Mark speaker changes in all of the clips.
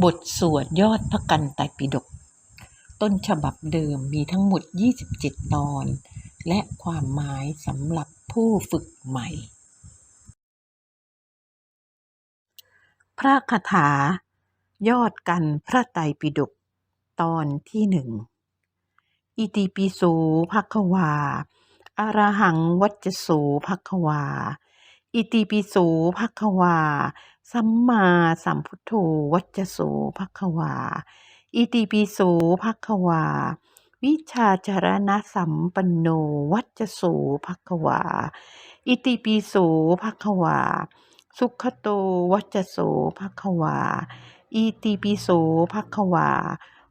Speaker 1: บทสวดยอดพระกันไตรปิฎกต้นฉบับเดิมมีทั้งหมด 27 ตอน และความหมายสำหรับผู้ฝึกใหม่ พระคาถายอดกันพระไตรปิฎกตอนที่หนึ่ง อิติปิโสภควาอะระหังวัจจโสภควา อิติปิโสภควา สัมมาสัมพุทโธวัจโสภควา อิติปิโสภควา วิชาจารณสัมปันโนวัจโสภควา อิติปิโสภควา สุขโตวัจโสภควา อิติปิโสภควา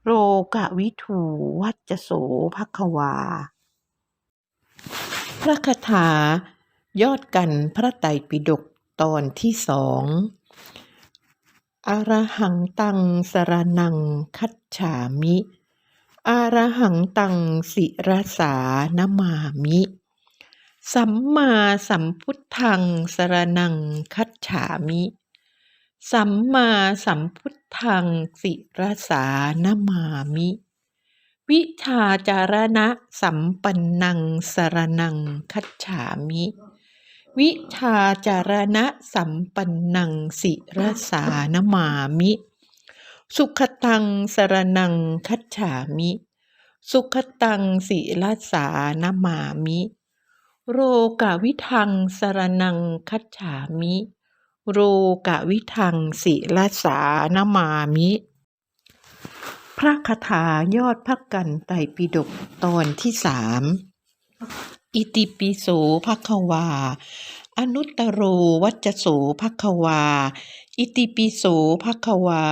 Speaker 1: โรกวิถูวัจจโสภควา พระคาถายอดกันพระไตรปิฎกตอนที่สอง อรหังตังสรนังคัจฉามิอรหังตังสิรสานมามิ สัมมาสัมพุทธังสรนังคัจฉามิ สัมมาสัมพุทธังสิรสานมามิ วิชาจารณะสัมปันนังสรนังคัจฉามิ วิชาจารณะสัมปันนังสิรสานมามิ สุขตังสรนังคัจฉามิ สุขตังสิรสานมามิ โรกาวิทังสรนังคัจฉามิ โรกาวิทังสิรสานมามิ พระคาถายอดพระกันไตรปิฎกตอนที่สาม อิติปิโสภควา อนุตตโรวัจจโสภควา อิติปิโสภควา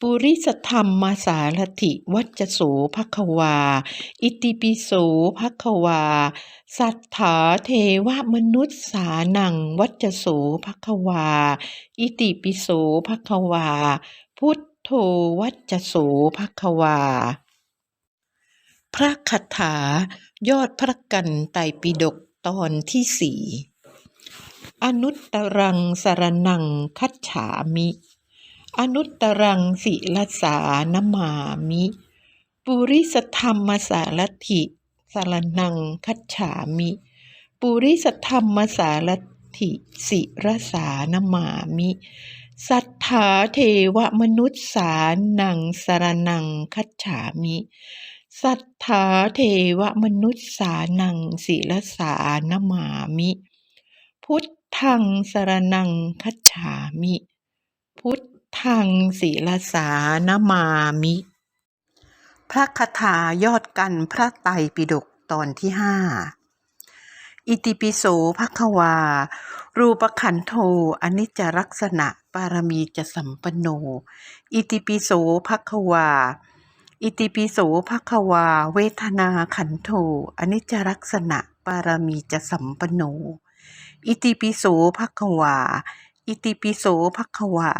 Speaker 1: ปุริสธรรมมาสารถิวัจจโสภควา อิติปิโสภควา สัทธาเทวมนุษย์สานังวัจจโสภควา อิติปิโสภควา พุทโธวัจจโสภควา พระคาถายอดพระกันไตรปิฎกตอนที่สี่อนุตตรังสารนังคัจฉามิ อนุตตรังสิลสานมามิ ปุริสธรรมสารถิสารนังคัจฉามิ ปุริสธรรมสารถิสิรสานมามิ สัทธาเทวมนุษย์สานังสารนังคัจฉามิ สัทธาเทวมนุษย์สานังศิลสานมามิ พุทธังสรนังคัจฉามิ พุทธังศิลสานมามิ พระคาถายอดกันพระไตรปิฎกตอนที่ห้าอิติปิโสภควา รูปขันโธอนิจจลักษณะปารมีจะสัมปโน อิติปิโสภควา อิติปิโสภควา เวทนาขันโธอนิจจลักษณะปารมีจะสัมปันโน อิติปิโสภควา อิติปิโสภควา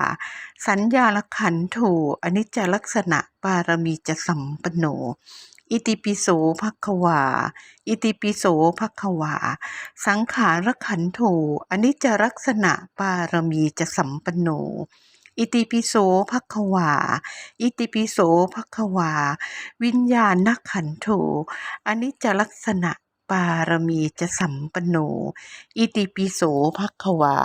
Speaker 1: สัญญาลขันโธอนิจจลักษณะปารมีจะสัมปันโน อิติปิโสภควา อิติปิโสภควา สังขารขันโธอนิจจลักษณะปารมีจะสัมปันโน อิติปิโสภควา อิติปิโสภควา วิญญาณขันโธอนิจจลักษณะปารมีจะสัมปันโน อิติปิโสภควา